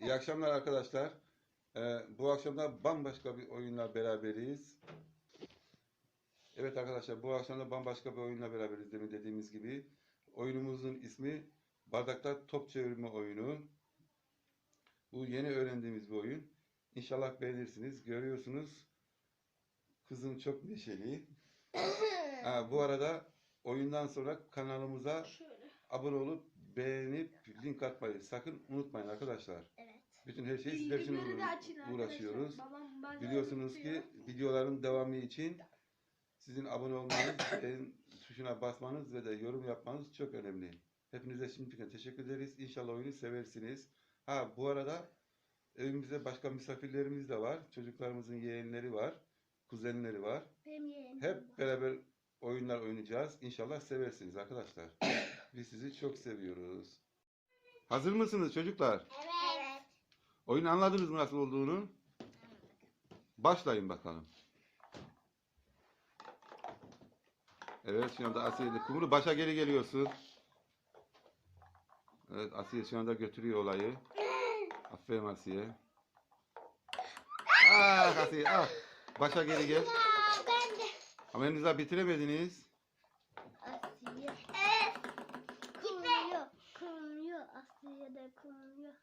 İyi akşamlar arkadaşlar. Ee, bu akşam da bambaşka bir oyunla beraberiz. Evet arkadaşlar bu akşam da bambaşka bir oyunla beraberiz demin dediğimiz gibi. Oyunumuzun ismi Bardakta Top Çevirme Oyunu. Bu yeni öğrendiğimiz bir oyun. İnşallah beğenirsiniz. Görüyorsunuz kızım çok neşeli. Ha, bu arada oyundan sonra kanalımıza Şöyle. abone olup beğenip link atmayı sakın unutmayın arkadaşlar. Evet. Bütün her şeyi sizler için Bildirimleri de uğra- açın arkadaşlar. uğraşıyoruz. Babam bazen Biliyorsunuz unutuyor. ki videoların devamı için sizin abone olmanız, beğen tuşuna basmanız ve de yorum yapmanız çok önemli. Hepinize şimdiden teşekkür ederiz. İnşallah oyunu seversiniz. Ha bu arada evimizde başka misafirlerimiz de var. Çocuklarımızın yeğenleri var. Kuzenleri var. Benim yeğenim Hep beraber oyunlar oynayacağız. İnşallah seversiniz arkadaşlar. Biz sizi çok seviyoruz. Hazır mısınız çocuklar? Evet. Oyunu anladınız mı nasıl olduğunu? Başlayın bakalım. Evet şu anda Asiye kumru başa geri geliyorsun. Evet Asiye şu anda götürüyor olayı. Aferin Asiye. Ah Asiye ah. Başa geri gel. Ama henüz daha bitiremediniz. Asiye. Evet. Kumruyor. Kumruyor. Asiye de kumruyor.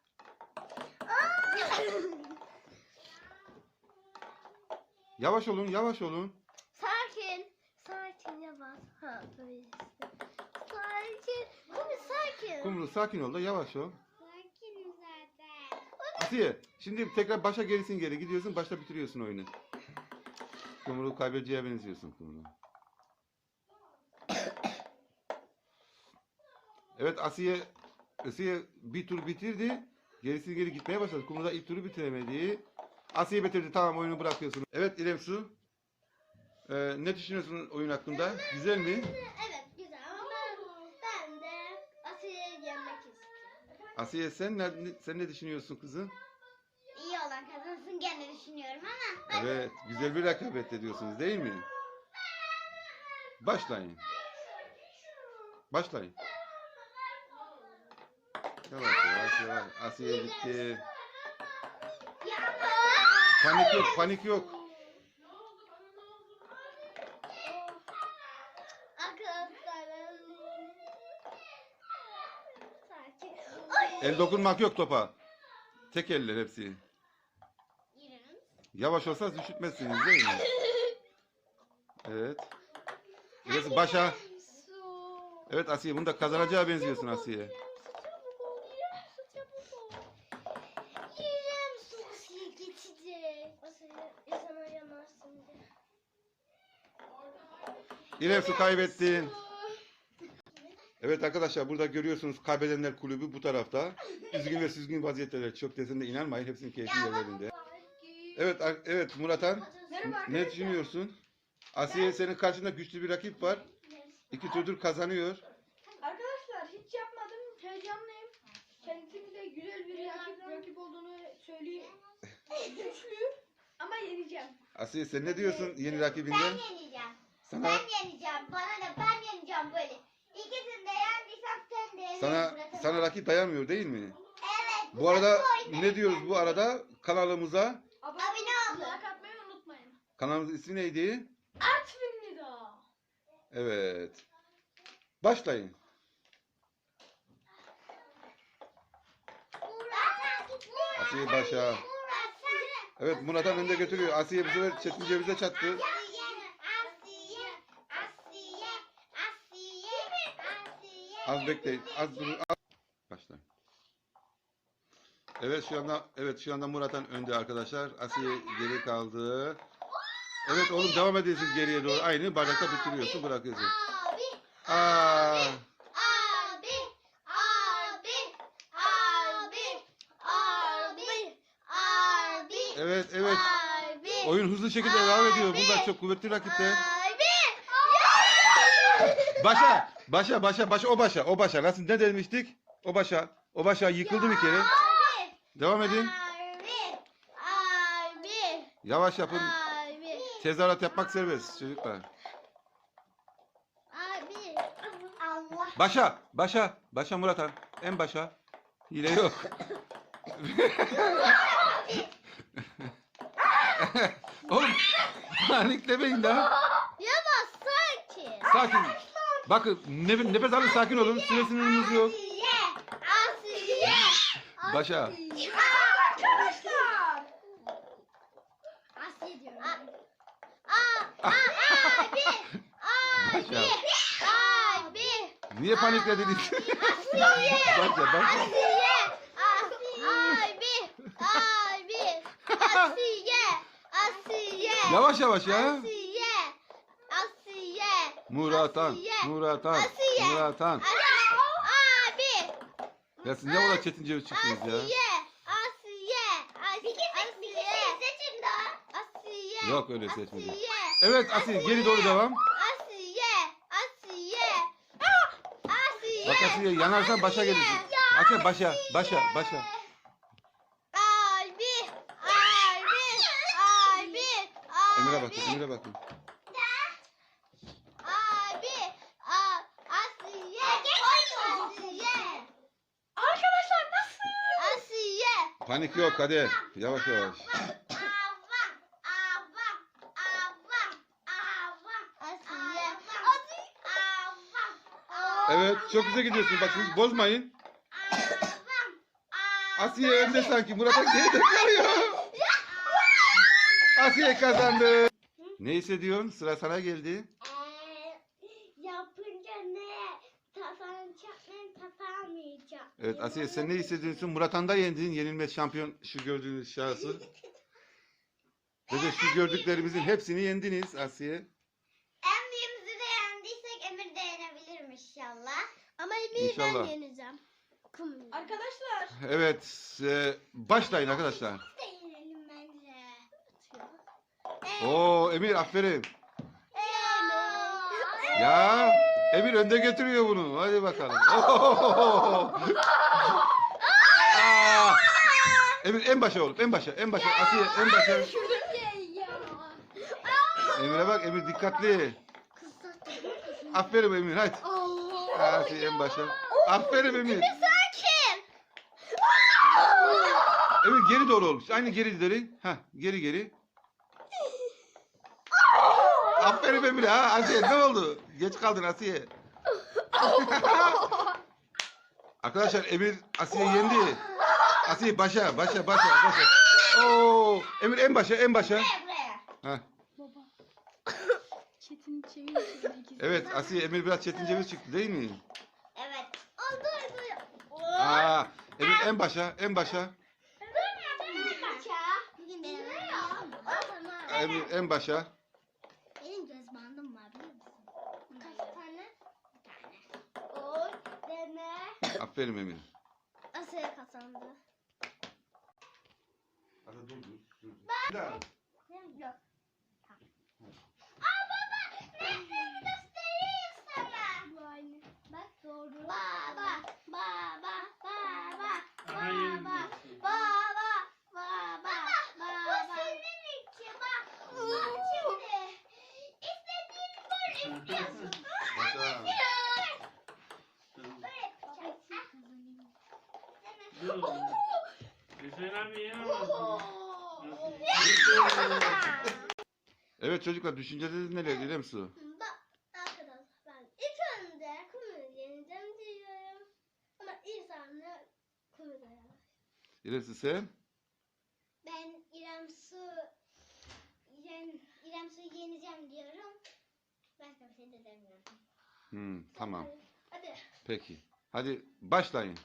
Yavaş olun yavaş olun. sakin. Sakin yavaş. Ha böyle. Sakin. Kumru sakin. Kumru sakin ol da yavaş ol. Sakinim zaten. Asiye şimdi tekrar başa gerisin geri gidiyorsun başta bitiriyorsun oyunu. Kumru kaybedeceğe benziyorsun Kumru. Evet Asiye Asiye bir tur bitirdi. Gerisi geri gitmeye başladı. Kumru da ilk turu bitiremedi. Asiye bitirdi. Tamam oyunu bırakıyorsun. Evet İrem Su. Ee, ne düşünüyorsun oyun hakkında? Güzel mi? Evet güzel ama ben, ben de Asiye'yi yenmek istiyorum. Asiye sen ne, sen ne düşünüyorsun kızım? İyi olan kazansın gene düşünüyorum ama. Evet, güzel bir rekabet ediyorsunuz değil mi? Başlayın. Başlayın. Yavaş yavaş yavaş. Asiye gitti. Panik yok, panik yok. El dokunmak yok topa. Tek eller hepsi. Yavaş olsa düşürtmezsiniz değil mi? Evet. Burası başa. Evet Asiye bunu da kazanacağı benziyorsun Asiye. Su çabuk ol, İrem, su çabuk ol. İrem, su Asiye yanarsın diye. İrem su kaybettin. Evet arkadaşlar burada görüyorsunuz kaybedenler kulübü bu tarafta. Üzgün ve süzgün vaziyetteler. Çok desene inanmayın. Hepsinin keyfi yerlerinde. Evet ar- evet Muratan ne düşünüyorsun? Asiye senin karşında güçlü bir rakip var. İki turdur kazanıyor. Arkadaşlar hiç yapmadım. Heyecanlıyım. Kendisinin de güzel bir rakip, rakip olduğunu söyleyeyim. Güçlü yeneceğim. Asiye sen ne diyorsun yeni rakibinden? Ben yeneceğim. Sana Ben yeneceğim. Bana ne? Ben yeneceğim böyle. İkisini de yendiysem sen de yenersin. sana Murat'ım. sana rakip dayanmıyor değil mi? Evet. Bu arada ne diyoruz bu arada? Kanalımıza Abone, olun. Like atmayı unutmayın. kanalımızın ismi neydi? Artvin Nida. Evet. Başlayın. Murat. Asiye başa. Evet Muratan önde götürüyor. Asiye bu sefer çetin cevize çattı. Asiye. Asiye. Asiye. Asiye. Asiye. Az bekleyin. Az durun. Az... Başla. Evet şu anda evet şu anda Muratan önde arkadaşlar. Asiye geri kaldı. Evet oğlum devam ediyorsun geriye doğru. Aynı bardakta bitiriyorsun bırakıyorsun. Aa, Abi. Abi. Abi. Abi. Abi. Evet evet. Abi. Oyun hızlı şekilde devam ediyor. Bunlar çok kuvvetli rakipler. Abi. Başa, başa, başa, başa, o başa, o başa. Nasıl ne demiştik? O başa, o başa yıkıldı bir kere. Devam edin. Yavaş yapın. Tezahürat yapmak serbest çocuklar. Başa, başa, başa Muratan. En başa. Hile yok. Oğlum paniklemeyin daha. Yavaş sakin. Sakin. Bakın nefes, nefes alın sakin olun. Süresinin yok. Asiye. Asiye. Başa. Arkadaşlar. Asiye diyorum. Aa, aa, abi. Abi. Başa. Abi. Niye paniklediniz? Asiye. Başa başa. Asiye. Abi. Abi. Asiye. Asiye. Yavaş yavaş ya. Asiye. Asiye. Muratan. Asiye. Muratan. Asiye. Muratan. Abi. Ya siz ne kadar çetin ceviz çıktınız ya. Asiye. Asiye. Asiye. seçin daha. Asiye. Yok öyle seçmeyeceğim. Asiye. Evet Asiye geri doğru devam. Asiye. Asiye. Asiye. Bak Asiye yanarsan başa gelirsin. Asiye başa başa başa. Abi. Abi. Abi. Emir'e bakın Emir'e bakın. Abi. A- Asiye. Asiye. Arkadaşlar nasıl? Asiye. Panik yok hadi. Yavaş yavaş. Asiye. Evet çok güzel gidiyorsun. Bak siz bozmayın. Asiye önde sanki. Murat'a geride kalıyor. Asiye kazandı. Ne hissediyorsun? Sıra sana geldi. Yapınca ne? Tafanacak ne tapamayacak. Evet Asiye sen ne hissediyorsun? Murat'an da yendin. Yenilmez şampiyon şu gördüğünüz şahsı. Ve de şu gördüklerimizin hepsini yendiniz Asiye. En büyüğümüzü de yendiysek Emir de yenebilir inşallah. Ama Emir'i ben İnşallah. yeneceğim. Arkadaşlar. Evet e, başlayın arkadaşlar. Oo Emir aferin. Ya Emir önde götürüyor bunu. Hadi bakalım. Oo! Aa! Emir en başa oğlum. En başa. En başa. Asiye en başa. Emir'e bak Emir dikkatli. Aferin Emir hadi. Asiye en başa. Aferin Emir. Sakin. Emir geri doğru olmuş. Aynı geri geri. Ha geri geri. Aferin Emir ha. Asiye ne oldu? Geç kaldın Asiye. Arkadaşlar Emir Asiye yendi. Asiye başa başa başa başa. Oo, Emir en başa en başa. Buraya. Ha. Baba. Çetin çevir Evet Asiye Emir biraz çetin ceviz çıktı değil mi? Evet. Oldu oldu. Aa, Emir en başa en başa. Bugün benim. Emir en başa. Benim göz bandım var biliyor musun? Kaç tane? Bir tane. Oy deme. Aferin Emir. Asya kazandı. Hadi dur dur. dur. Bir daha. Yok. Bu aynı. Bak doğru. Baba, baba, baba, baba, baba, baba, baba. senin için bak. Bak şimdi. İstediğini böyle yapıyorsun. Başa. Böyle yapacaksın. Dur. Hüseyin abi yenemez. Evet çocuklar düşünceleriniz neler İrem Su? Bak arkadaşlar ben ilk önce yeneceğim diyorum. Ama ilk sen? Ben İrem Su yen, İrem Su yeneceğim diyorum. Başka bir şey de demiyorum. Hmm, tamam. Hadi. Peki. Hadi başlayın.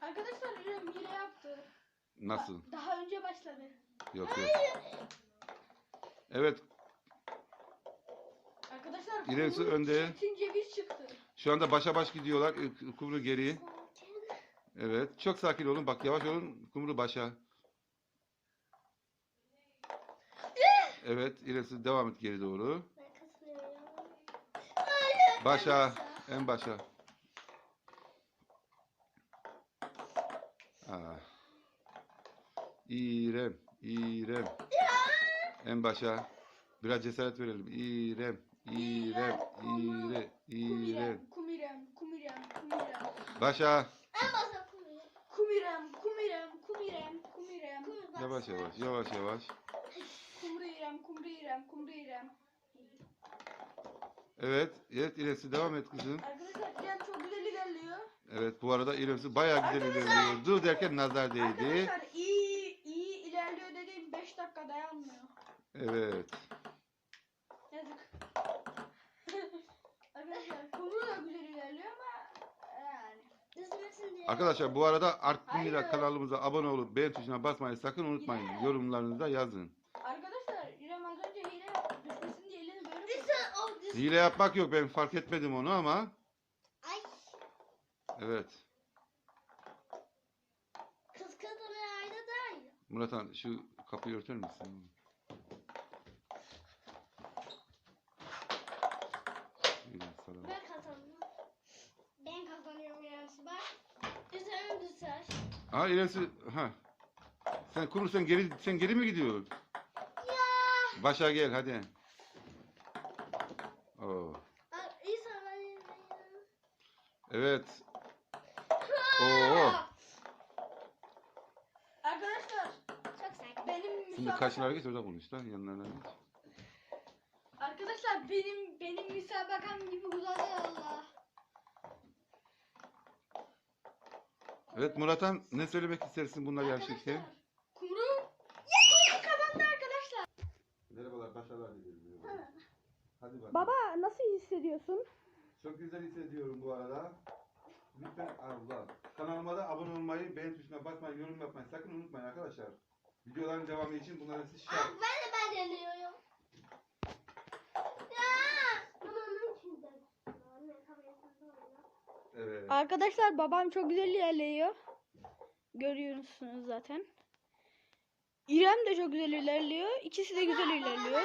Arkadaşlar İrem hile yaptı. Nasıl? Daha önce başladı. Yok yok. Evet Arkadaşlar kumru önde. Çetin ceviz çıktı. Şu anda başa baş gidiyorlar. Ee, Kumru geri. Evet. Çok sakin olun. Bak yavaş olun. Kumru başa. Evet. Su devam et geri doğru. Ben katılıyorum. Başa. En başa. Ah. İrem. İrem. En başa. Biraz cesaret verelim. İrem. İrem. İrem. İrem. Kumirem, kumirem, kumirem, kumirem. Başa. En başta kumu. Kumirem. Yavaş yavaş, yavaş yavaş. Kumru İrem, Kumru İrem, Kumru İrem. Evet, evet İremsi devam et kızım. Arkadaşlar İrem çok güzel ilerliyor. Evet, bu arada İremsi bayağı güzel ilerliyor. Dur derken nazar değdi. Arkadaşlar iyi iyi ilerliyor dediğim 5 dakika dayanmıyor. Evet. Yazık. Arkadaşlar Kumru da güzel ilerliyor ama yani. Diye. Arkadaşlar bu arada Artvin Mira Hayır. kanalımıza abone olup beğen tuşuna basmayı sakın unutmayın. Yine. Yorumlarınızı da yazın. Arkadaşlar İrem az önce hile yaptı. Düşmesin diye elini böyle düz. Hile yapmak yok ben fark etmedim onu ama. Ay Evet. kız kadın ayda da. Murat şu kapıyı örter misin? İyi, sana. Ben kazandım. Ben kazanıyorum yarısı bak. Üzerim düşer. Aa İremsi ha. Sen Kumru sen geri sen geri mi gidiyorsun? Ya. Başa gel hadi. Oo. Evet. Oo. Arkadaşlar Çok sakin. benim Şimdi müsabaka... karşılara geç orada konuş lan yanlarına geç. Arkadaşlar benim benim müsabakam gibi uzadı Allah. Evet Murat'an ne söylemek istersin bunlar gerçekten? Kumru Kumru kazandı arkadaşlar. Merhabalar, başarılar dilerim. Hadi bakalım. Baba nasıl hissediyorsun? Çok güzel hissediyorum bu arada. Lütfen Allah. Kanalıma da abone olmayı, beğen tuşuna basmayı, yorum yapmayı sakın unutmayın arkadaşlar. Videoların devamı için bunların Ah, şart. ben de ben deniyorum. Evet. Arkadaşlar babam çok güzel ilerliyor. Görüyorsunuz zaten. İrem de çok güzel ilerliyor. İkisi de güzel ilerliyor.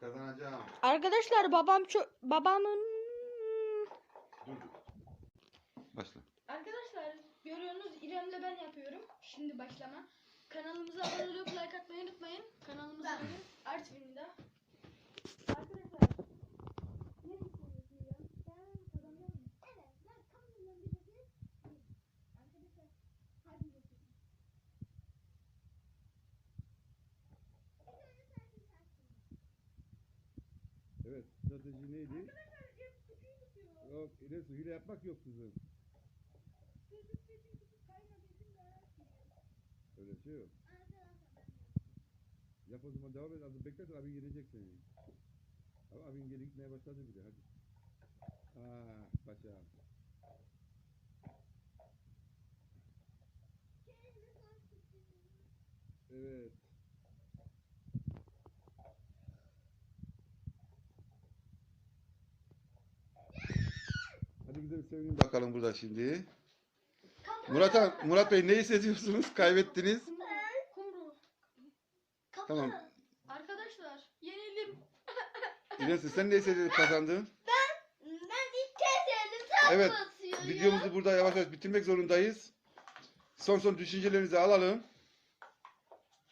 Kazanacağım. Arkadaşlar babam çok babamın Dur. Başla. Arkadaşlar görüyorsunuz İrem'le ben yapıyorum. Şimdi başlama. Kanalımıza abone olup like atmayı unutmayın. Kanalımız adı Artvin'de. Arkadaşlar ne düşünüyorsun İrem? Sen kazanıyor musun? Evet, ben kameramdan bir de Arkadaşlar hadi bakalım. Evet, strateji neydi? Yok, İlyas hile yapmak yok kızım. Öyle şey yok. Yap o zaman devam et. Az beklet abin gelecek seni. Ama abin geri gitmeye başladı bile hadi. Ah paşa. Evet. Hadi sevinelim bakalım burada şimdi. Murat, Han- Murat Bey ne hissediyorsunuz? Kaybettiniz. Kumru. Tamam. Arkadaşlar yenildim. İlyas sen ne hissediyorsun kazandın? Ben ilk kez yendim. Sen Evet, basıyorsun ya. Videomuzu burada yavaş yavaş bitirmek zorundayız. Son son düşüncelerinizi alalım.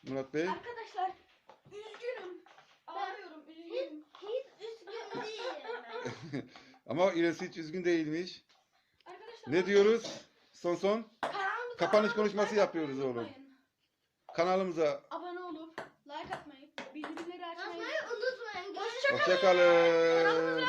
Murat Bey. Arkadaşlar üzgünüm. Ağlıyorum üzgünüm. Hiç üzgün değilim. Ama İlyas hiç üzgün değilmiş. Arkadaşlar Ne diyoruz? Son son kanalımıza Kapanış abone konuşması olmayı yapıyoruz oğlum. unutmayın. kanalımıza Abone olup like atmayı, bildirimleri açmayı. Basmayı unutmayın. Hoşça hoşçakalın.